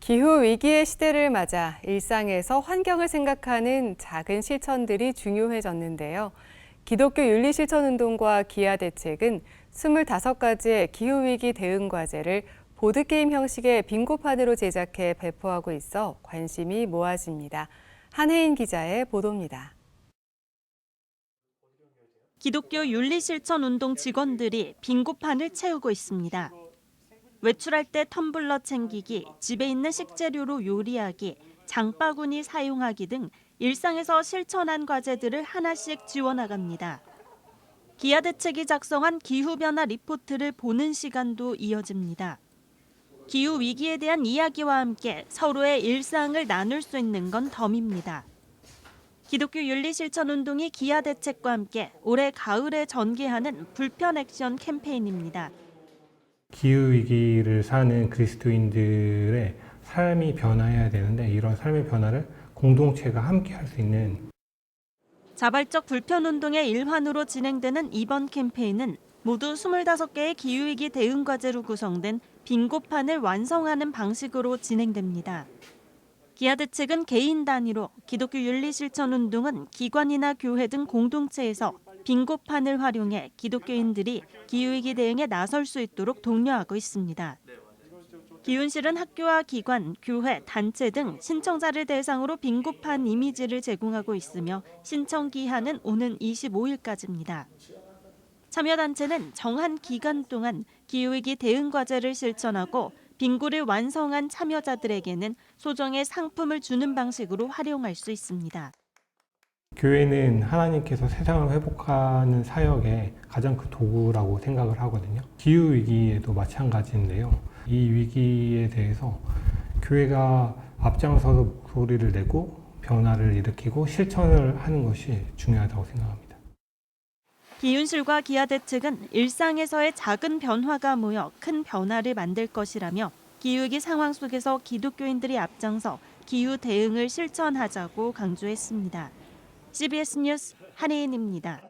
기후 위기의 시대를 맞아 일상에서 환경을 생각하는 작은 실천들이 중요해졌는데요. 기독교 윤리 실천 운동과 기아 대책은 25가지의 기후 위기 대응 과제를 보드 게임 형식의 빙고판으로 제작해 배포하고 있어 관심이 모아집니다. 한혜인 기자의 보도입니다. 기독교 윤리 실천 운동 직원들이 빙고판을 채우고 있습니다. 외출할 때 텀블러 챙기기, 집에 있는 식재료로 요리하기, 장바구니 사용하기 등 일상에서 실천한 과제들을 하나씩 지워나갑니다. 기아 대책이 작성한 기후변화 리포트를 보는 시간도 이어집니다. 기후 위기에 대한 이야기와 함께 서로의 일상을 나눌 수 있는 건 덤입니다. 기독교 윤리 실천 운동이 기아 대책과 함께 올해 가을에 전개하는 불편 액션 캠페인입니다. 기후 위기를 사는 그리스도인들의 삶이 변화해야 되는데 이런 삶의 변화를 공동체가 함께 할 수 있는 자발적 불편 운동의 일환으로 진행되는 이번 캠페인은 모두 25개의 기후위기 대응 과제로 구성된 빙고판을 완성하는 방식으로 진행됩니다. 기아 대책은 개인 단위로 기독교 윤리 실천 운동은 기관이나 교회 등 공동체에서 빙고판을 활용해 기독교인들이 기후위기 대응에 나설 수 있도록 독려하고 있습니다. 기훈실은 학교와 기관, 교회, 단체 등 신청자를 대상으로 빙고판 이미지를 제공하고 있으며 신청 기한은 오는 25일까지입니다. 참여단체는 정한 기간 동안 기후위기 대응 과제를 실천하고 빙고를 완성한 참여자들에게는 소정의 상품을 주는 방식으로 활용할 수 있습니다. 교회는 하나님께서 세상을 회복하는 사역의 가장 큰 도구라고 생각을 하거든요. 기후 위기에도 마찬가지인데요. 이 위기에 대해서 교회가 앞장서서 목소리를 내고 변화를 일으키고 실천을 하는 것이 중요하다고 생각합니다. 기윤실과 기아 대책은 일상에서의 작은 변화가 모여 큰 변화를 만들 것이라며 기후위기 상황 속에서 기독교인들이 앞장서 기후 대응을 실천하자고 강조했습니다. CBS 뉴스 한혜인입니다.